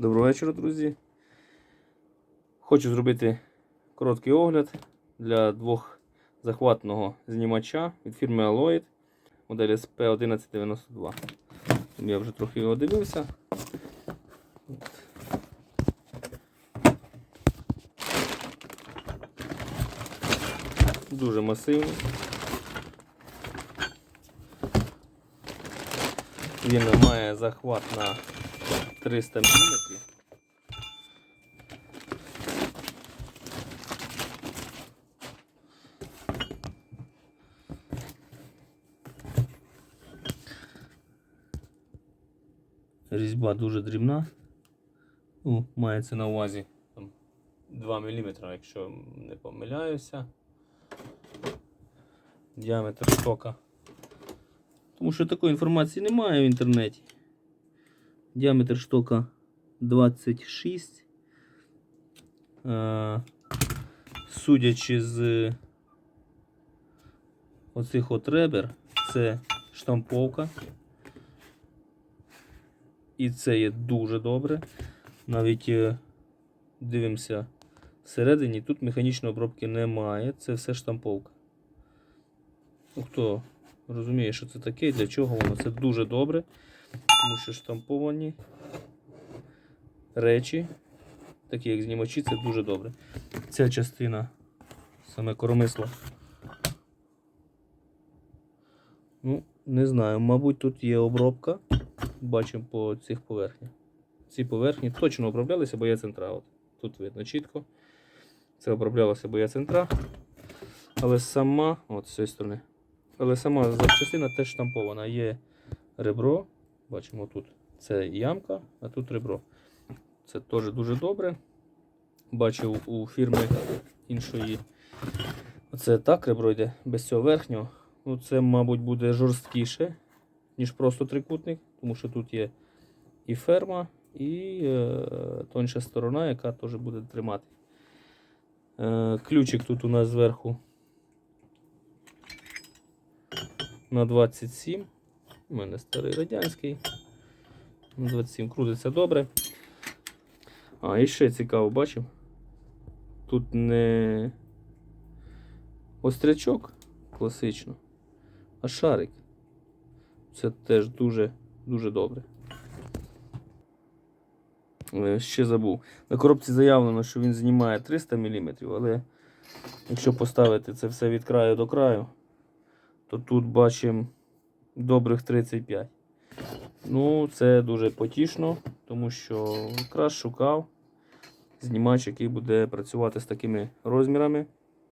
Доброго вечора, друзі. Хочу зробити короткий огляд для двохзахватного знімача від фірми Alloyd модель SP1192. Я вже трохи його дивився. Дуже масивний. Він має захват на 300 мм. Різьба дуже дрібна. Ну, мається на увазі там, 2 мм, якщо не помиляюся. Діаметр штока. Тому що такої інформації немає в інтернеті. Діаметр штока 26. Е, Судячи з оцих от ребер, це штамповка. І це є дуже добре. Навіть е, дивимося всередині, тут механічної обробки немає, це все штамповка. Хто розуміє, що це таке і для чого воно, це дуже добре, тому що штамповані речі, такі як знімачі, це дуже добре. Ця частина, саме коромисло. Ну, не знаю, мабуть, тут є обробка. Бачимо по цих поверхнях. Ці поверхні точно оброблялися боєцентра. От. Тут видно чітко. Це оброблялося боєцентра. Але сама, от з цієї сторони, але сама запчастина теж штампована. Є ребро. Бачимо тут. Це ямка, а тут ребро. Це теж дуже добре. Бачив у фірми іншої. Оце так ребро йде без цього верхнього. Ну, це, мабуть, буде жорсткіше, ніж просто трикутник, тому що тут є і ферма, і е, тонша сторона, яка теж буде тримати. Е, ключик тут у нас зверху на 27. У мене старий радянський. 27 крутиться добре. А, і ще цікаво, бачив. Тут не острячок класично, а шарик. Це теж дуже дуже добре. Е, Ще забув. На коробці заявлено, що він знімає 300 мм, але якщо поставити це все від краю до краю, то тут бачимо добрих 35. Ну, це дуже потішно, тому що якраз шукав знімач, який буде працювати з такими розмірами